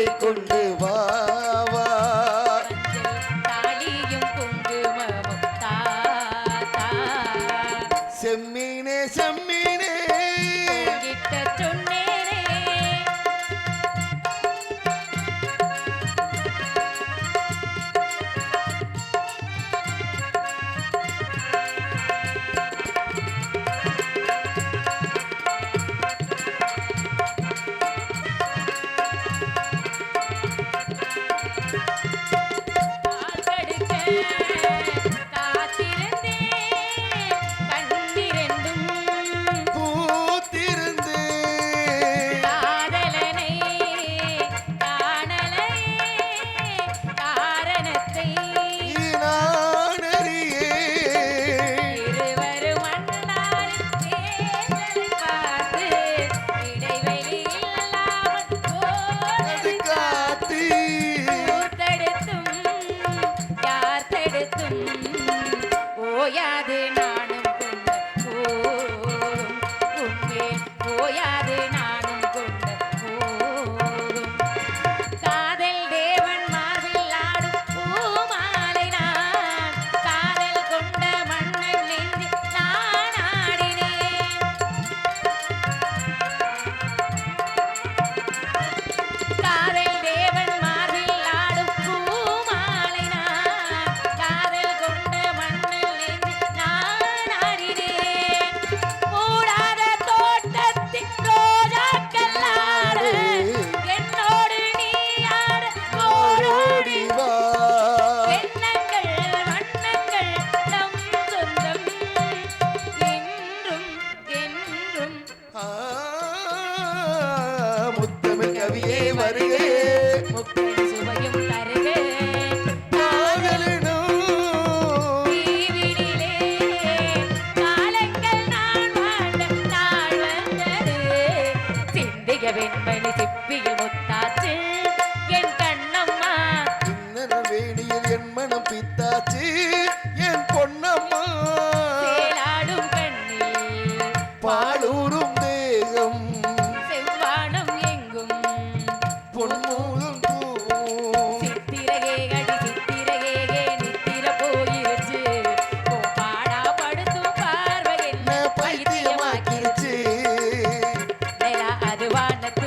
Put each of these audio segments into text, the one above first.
பூவை கொண்டு வா வா. மஞ்சள் தாலியும் குங்குமமும் தா தா. செம்மீனே செம்மீனே. முடியாது நான் பகவான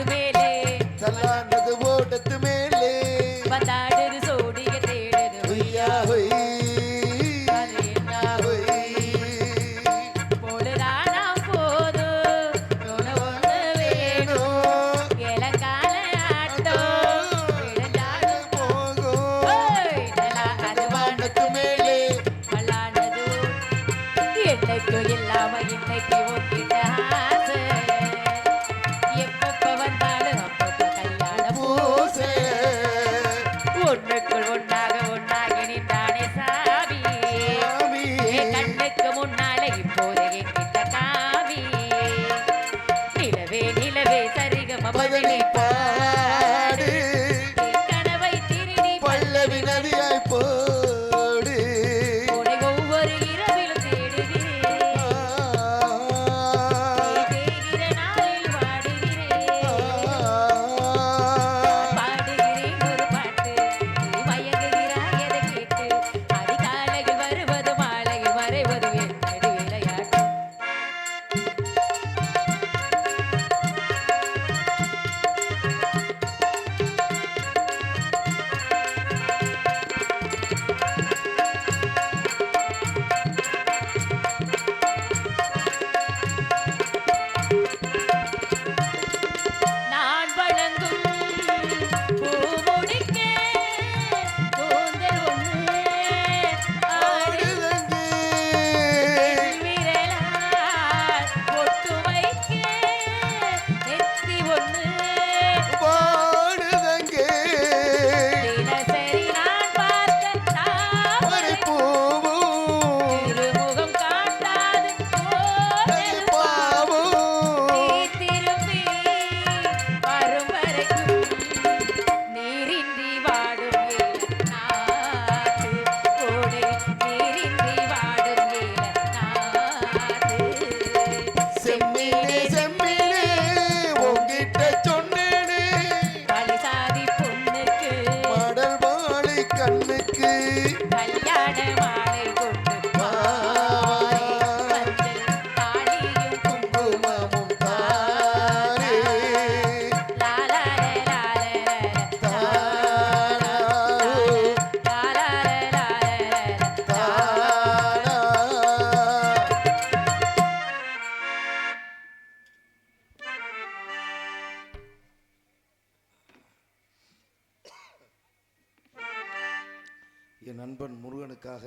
நண்பன் முருகனுக்காக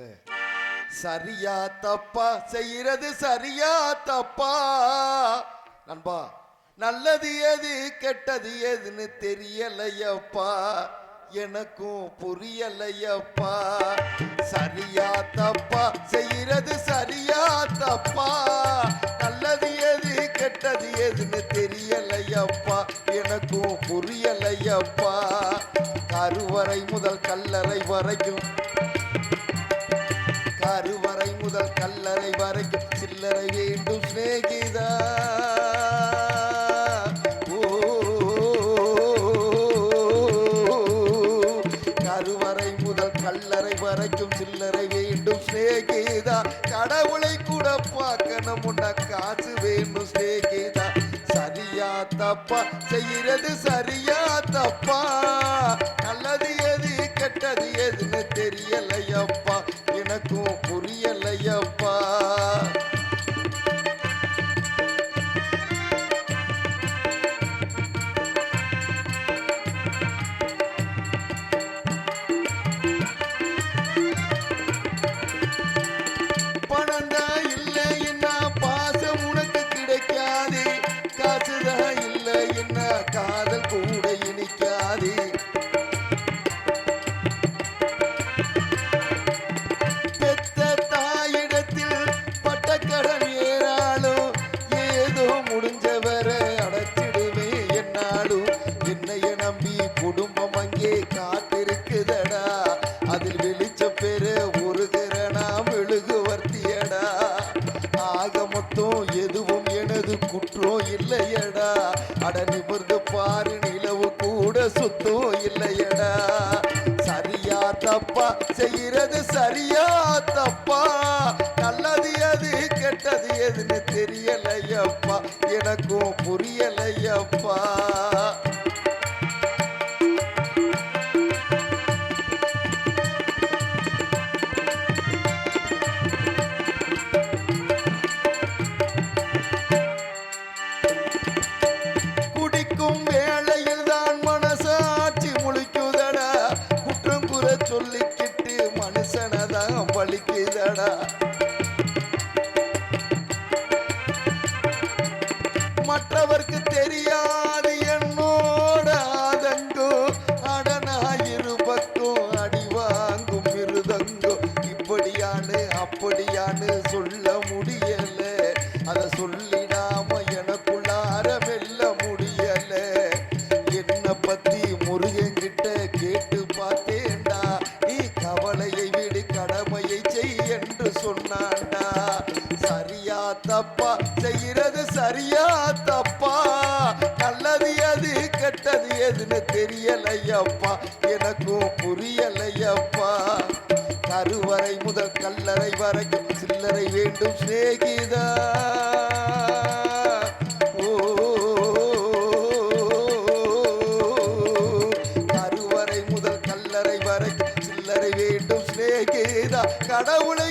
சரியா தப்பா? செய்யறது சரியா தப்பா? நண்பா நல்லது எது கெட்டது எதுன்னு தெரியலையப்பா. எனக்கும் புரியலையப்பா. சரியா தப்பா? செய்யறது சரியா தப்பா? நல்லது எது கெட்டது எதுன்னு தெரியலையப்பா. எனக்கும் புரியலையப்பா. கருவறை முதல் கல்லறை வரைக்கும். கருவறை முதல் கல்லறை வரைக்கும் சில்லறை வேண்டும் சிநேகிதா. கருவறை முதல் கல்லறை வரைக்கும் சில்லறை வேண்டும் ஸ்நேகிதா கடவுளை கூட பார்க்கணும் உண்டா காசு வேணும் ஸ்நேகிதா சரியா தப்பா செய்யறது சரி புரியலையப்பா எனக்கும் புரியலையப்பா. கருவறை முதல் கல்லறை வரைக்கும் சில்லறை வேண்டும் சேகிதா கருவறை முதல் கல்லறை வரைக்கும் சில்லறை வேண்டும் சிநேகிதா. கடவுளை